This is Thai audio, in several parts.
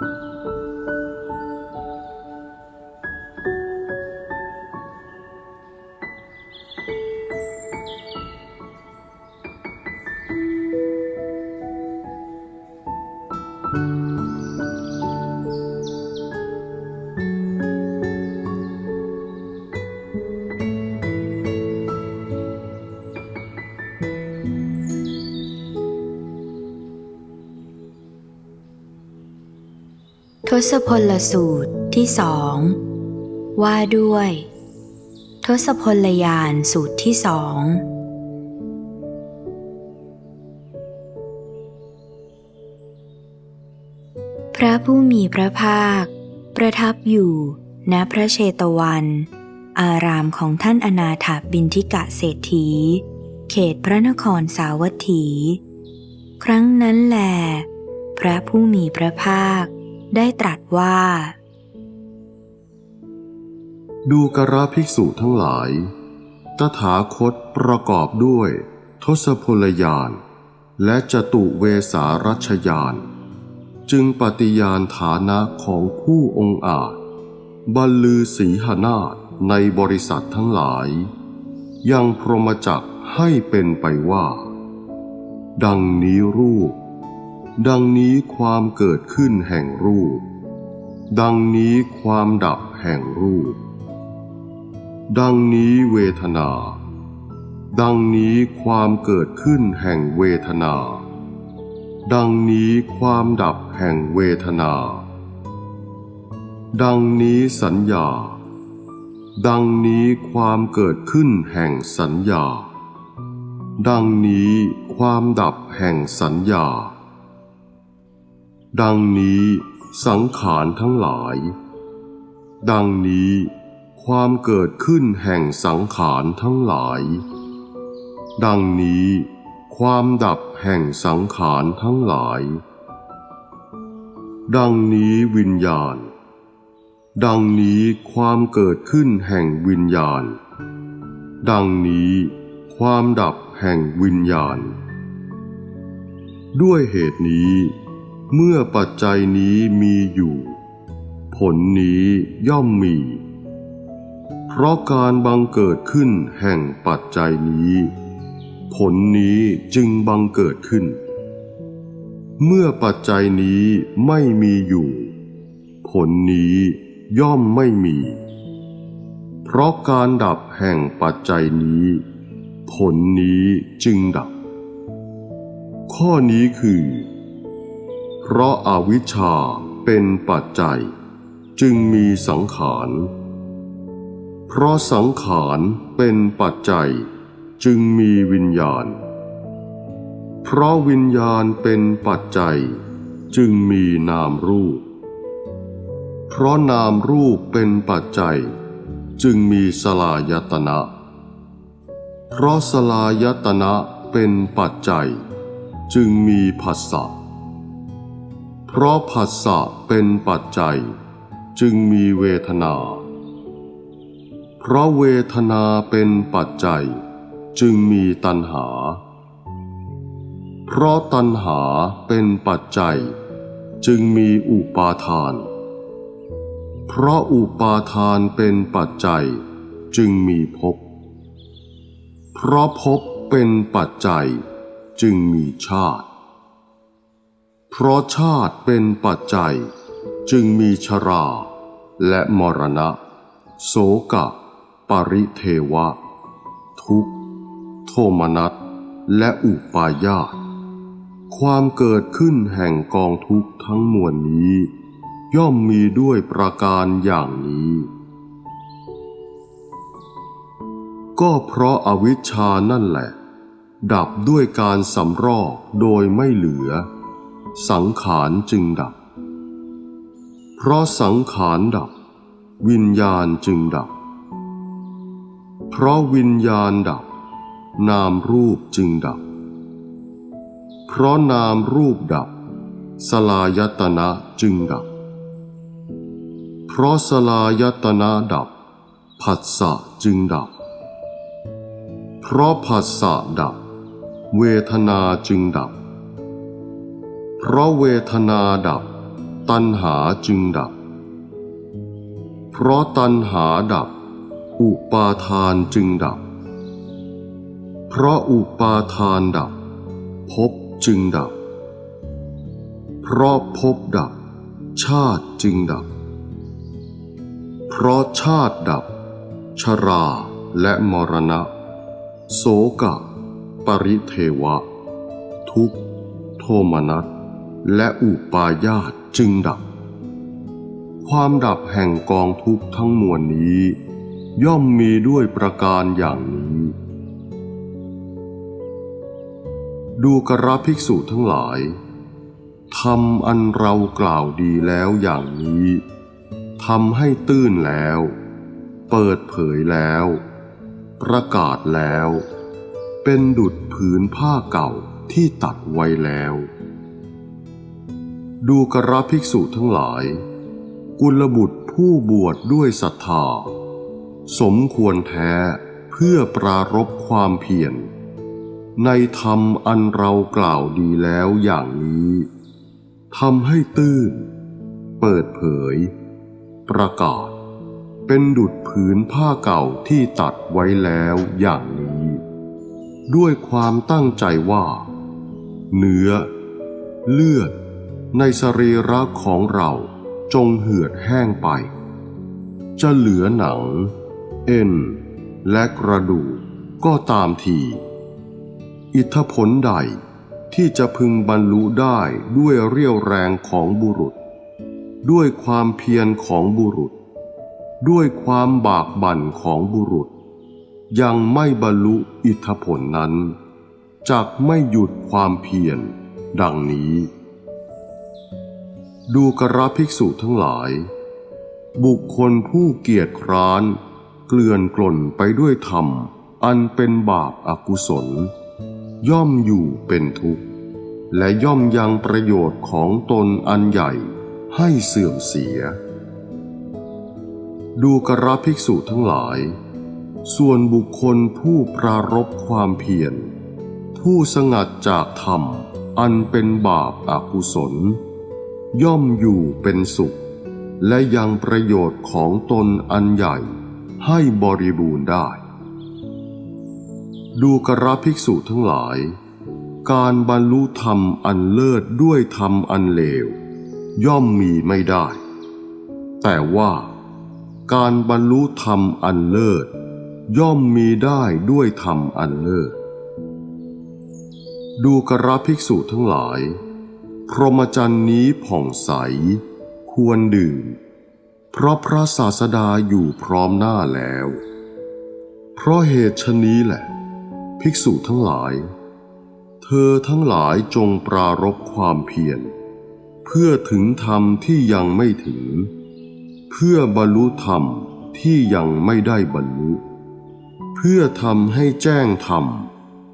ท ศพลสูตรที่สองว่าด้วย ทศพลยานสูตรที่สองพระผู้มีพระภาค ประทับอยู่ณพระเชตวัน อารามของท่านอนาถาบินทิกะเศรษฐี เขตพระนครสาวัตถี ครั้งนั้นแหลพระผู้มีพระภาค ได้ตรัสว่า ดูกระภิกษุทั้งหลาย ตถาคตประกอบด้วย ทศพลยาน และจตุเวสารัชยาน จึงปฏิญาณฐานะของผู้องค์อาจบรรลือสีหนาฏในบริษัททั้งหลาย ยังพรหมจักให้เป็นไปว่า ดังนี้รูป ดังนี้ความเกิดขึ้นแห่งรูป ดังนี้ความดับแห่งรูป ดังนี้เวทนา ดังนี้ความเกิดขึ้นแห่งเวทนา ดังนี้ความดับแห่งเวทนา ดังนี้สัญญา ดังนี้ความเกิดขึ้นแห่งสัญญา ดังนี้ความดับแห่งสัญญา ดังนี้สังขารทั้งหลาย ดังนี้ความเกิดขึ้นแห่งสังขารทั้งหลาย ดังนี้ความดับแห่งสังขารทั้งหลาย ดังนี้วิญญาณ ดังนี้ความเกิดขึ้นแห่งวิญญาณ ดังนี้ความดับแห่งวิญญาณ ด้วยเหตุนี้ เมื่อปัจจัยนี้มีอยู่ ผลนี้ย่อมมี เพราะการบังเกิดขึ้นแห่งปัจจัยนี้ ผลนี้จึงบังเกิดขึ้น เมื่อปัจจัยนี้ไม่มีอยู่ ผลนี้ย่อมไม่มี เพราะการดับแห่งปัจจัยนี้ ผลนี้จึงดับ ข้อนี้คือ เพราะอาวิชชาเป็นปัจจัย จึงมีสังขาร เพราะสังขารเป็นปัจจัย จึงมีวิญญาณ เพราะวิญญาณเป็นปัจจัย จึงมีนามรูป เพราะนามรูปเป็นปัจจัย จึงมีสลายตนะ เพราะสลายตนะเป็นปัจจัย จึงมีผัสสะ เพราะผัสสะเป็นปัจจัย จึงมีเวทนา เพราะเวทนาเป็นปัจจัย จึงมีตัณหา เพราะตัณหาเป็นปัจจัย จึงมีอุปาทาน เพราะอุปาทานเป็นปัจจัย จึงมีภพ เพราะภพเป็นปัจจัย จึงมีชาติ เพราะชาติเป็นปัจจัย จึงมีชรา และมรณะ โสกะ ปริเทวะ ทุกโทมนัสและอุปาญาตความเกิดขึ้นแห่งกองทุกข์ทั้งมวลนี้ ย่อมมีด้วยประการอย่างนี้ ก็เพราะอาวิชชานั่นแหละ ดับด้วยการสำรอกโดยไม่เหลือ สังขารจึงดับ เพราะสังขารดับ วิญญาณจึงดับ เพราะวิญญาณดับ นามรูปจึงดับ เพราะนามรูปดับ สลายตนะจึงดับ เพราะสลายตนะดับ ผัสสะจึงดับ เพราะผัสสะดับ เวทนาจึงดับ เพราะเวทนาดับ ตัณหาจึงดับ เพราะตัณหาดับ อุปาทานจึงดับ เพราะอุปาทานดับภพจึงดับ เพราะภพดับ ชาติจึงดับ เพราะชาติดับ ชราและมรณะ โสกะ ปริเทวะ ทุกโทมนัส และอุปาญาตจึงดับ ความดับแห่งกองทุกข์ทั้งมวลนี้ ย่อมมีด้วยประการอย่างนี้ ดูกระภิกษุทั้งหลายทำอันเรากล่าวดีแล้วอย่างนี้ทำให้ตื้นแล้ว เปิดเผยแล้ว ประกาศแล้ว เป็นดุดผืนผ้าเก่าที่ตัดไว้แล้ว ดูกระภิกษุทั้งหลาย กุลบุตรผู้บวชดด้วยศรัทธา สมควรแท้เพื่อปรารบความเพียร ในธรรมอันเรากล่าวดีแล้วอย่างนี้ทำให้ตื้น เปิดเผย ประกาศ เป็นดุดผืนผ้าเก่าที่ตัดไว้แล้วอย่างนี้ ด้วยความตั้งใจว่า เนื้อ เลือด ในสรีระของเราจงเหือดแห้งไป จะเหลือหนัง เอ็น และกระดูกก็ตามที อิทธผลใดที่จะพึงบรรลุได้ด้วยเรี่ยวแรงของบุรุษ ด้วยความเพียรของบุรุษ ด้วยความบากบั่นของบุรุษ ยังไม่บรรลุอิทธผลนั้นจักไม่หยุดความเพียรดังนี้ ดูกระภิกษุทั้งหลาย บุคคลผู้เกียจคร้าน เกลื่อนกล่นไปด้วยธรรม อันเป็นบาปอากุศล ย่อมอยู่เป็นทุกข์ และย่อมยังประโยชน์ของตนอันใหญ่ให้เสื่อมเสีย ดูกระภิกษุทั้งหลาย ส่วนบุคคลผู้ปรารบความเพียร ผู้สงัดจากธรรม อันเป็นบาปอากุศล ย่อมอยู่เป็นสุข และยังประโยชน์ของตนอันใหญ่ให้บริบูรณ์ได้ ดูกระภิกษุทั้งหลาย การบรรลุธรรมอันเลิศด้วยธรรมอันเลว ย่อมมีไม่ได้ แต่ว่า การบรรลุธรรมอันเลิศ ย่อมมีได้ด้วยธรรมอันเลิศ ดูกระภิกษุทั้งหลาย พรหมจรรย์นี้ผ่องใส ควรดื่ม เพราะพระศาสดาอยู่พร้อมหน้าแล้ว เพราะเหตุชนี้แหละ ภิกษุทั้งหลาย เธอทั้งหลายจงปรารบความเพียรเพื่อถึงธรรมที่ยังไม่ถึง เพื่อบรรลุธรรมที่ยังไม่ได้บรรลุ เพื่อทำให้แจ้งธรรม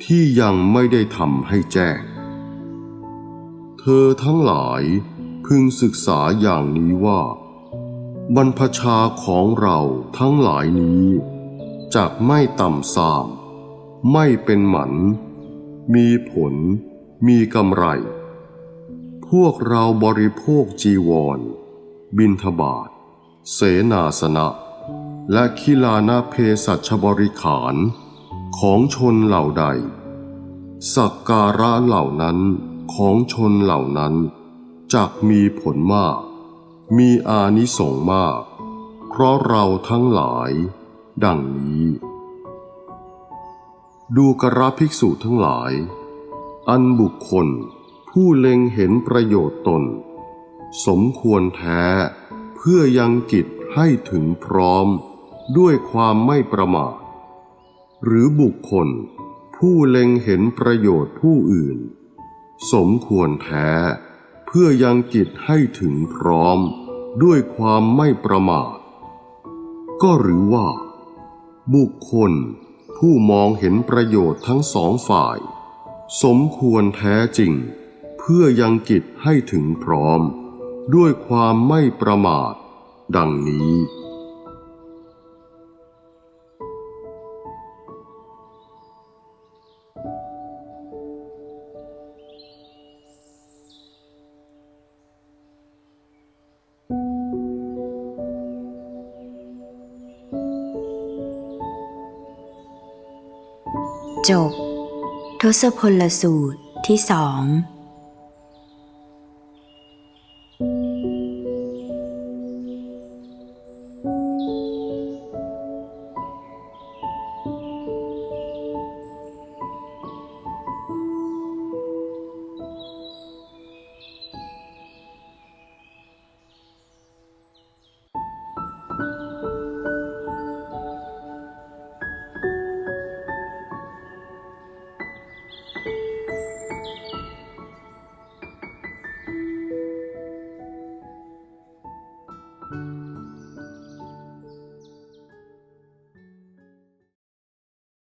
ที่ยังไม่ได้ทำให้แจ้ง เธอทั้งหลายพึงศึกษาอย่างนี้ว่า บรรพชาของเราทั้งหลายนี้จะไม่ต่ำสาม ไม่เป็นหมัน มีผล มีกำไร พวกเราบริโภคจีวร บินทบาท เสนาสนะ และคิลานาเพสัชบริขาร ของชนเหล่าใด สักการะเหล่านั้น ของชนเหล่านั้นจักมีผลมาก มีอานิสงส์มาก เพราะเราทั้งหลาย ดังนี้ ดูกระภิกษุทั้งหลาย อันบุคคลผู้เล็งเห็นประโยชน์ตน สมควรแท้เพื่อยังกิจให้ถึงพร้อมด้วยความไม่ประมาทหรือบุคคลผู้เล็งเห็นประโยชน์ผู้อื่น สมควรแท้ เพื่อยังกิจให้ถึงพร้อมด้วยความไม่ประมาท ก็หรือว่า บุคคลผู้มองเห็นประโยชน์ทั้งสองฝ่าย สมควรแท้จริง เพื่อยังกิจให้ถึงพร้อม ด้วยความไม่ประมาท ดังนี้ จบ ทศพลสูตรที่สอง